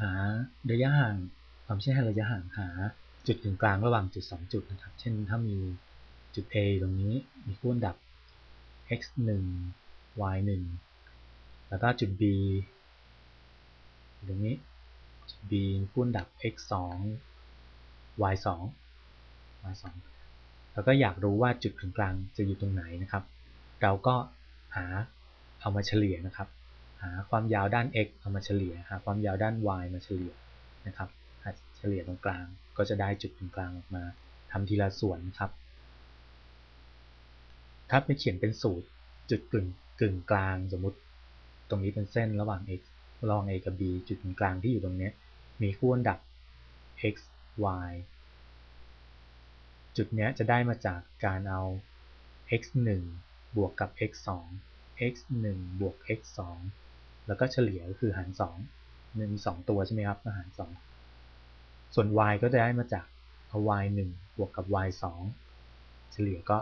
หาระยะห่างความเชื่อให้ระยะห่างหา จุดกึ่งกลางระหว่างจุด 2 จุดนะครับ เช่นถ้ามีจุด A ตรงนี้มีคู่อันดับ x 1 y 1แล้วก็จุด B ตรงนี้จุด B มีคู่อันดับ x 2 y 2 y 2แล้วก็อยากรู้ว่าจุดกึ่งกลางจะอยู่ตรงไหนนะครับ เราก็หาเอามาเฉลี่ยนะครับ หาความยาวด้าน x เอามาเฉลี่ย หาความยาวด้าน y มาเฉลี่ยนะครับเฉลี่ยตรงกลางก็จะได้จุดกึ่งกลางออกมาทำทีละส่วนครับ ถ้าไปเขียนเป็นสูตรจุดกึ่งกึ่งกลางสมมติ ตรงนี้เป็นเส้นระหว่าง x ระหว่าง a กับ b จุดกึ่งกลางที่อยู่ตรงนี้ มีคู่อันดับ x y จุดนี้จะได้มาจากการเอา x 1บวกกับ x 2 x 1บวก x 2 แล้วก็เฉลี่ยก็คือหาร2มันมี2ตัวใช่ไหมครับก็หาร 2 ส่วน y ก็จะได้มาจากเอา y 1บวกกับ y 2เฉลี่ยก็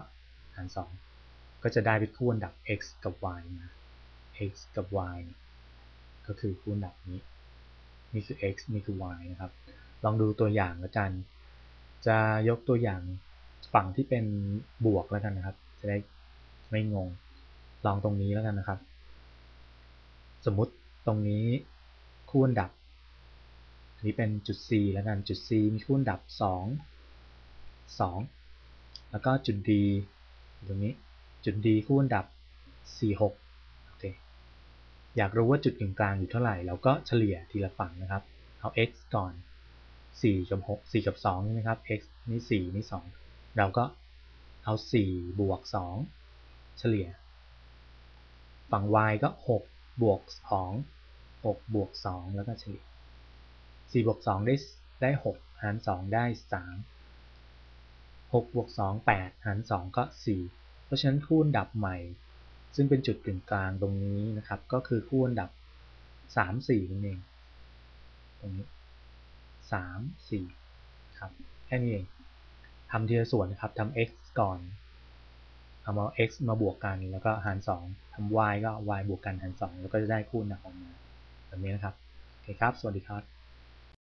หาร 2 ก็จะได้เป็นคู่อันดับ x กับ y มา x กับ y ก็คือคู่อันดับนี้ นี่คือ x นี่คือ y นะครับ ลองดูตัวอย่างแล้วกัน จะยกตัวอย่างฝั่งที่เป็นบวกแล้วกันนะครับ จะได้ไม่งง ลองตรงนี้แล้วกันนะครับ สมมติตรงนี้คู่อันดับนี้เป็นจุด C แล้วกันจุด C มีคู่อันดับ 2 2 แล้วก็จุด D ตรงนี้จุด D คู่อันดับ 4 6โอเคอยากรู้ว่าจุดกึ่งกลางอยู่เท่าไหร่เราก็เฉลี่ยทีละฝั่งนะครับเอา x ก่อน 4 กับ 6 4 กับ2ใช่ไหมครับ x นี่ 4 นี่ 2 เราก็เอา 4 บวก 2 เฉลี่ย ฝั่ง y ก็ 6 บวก2 6บวก2แล้วก็เฉลี่ย4บวก2ได้ได้6หาร2ได้3 6บวก2 8หาร2ก็4เพราะฉะนั้นคู่อันดับใหม่ ซึ่งเป็นจุดกึ่งกลางตรงนี้นะครับ ก็คือคู่อันดับ3 4นั่นเองตรงนี้3 4ครับแค่นี้เองทำทีละส่วนนะครับทำ x ก่อน เอามา x มาบวกกันแล้วก็หาร 2ทำ y ก็ y บวกกันหาร 2 แล้วก็จะได้คู่อันดับออกมาแบบนี้นะครับ โอเคครับ สวัสดีครับ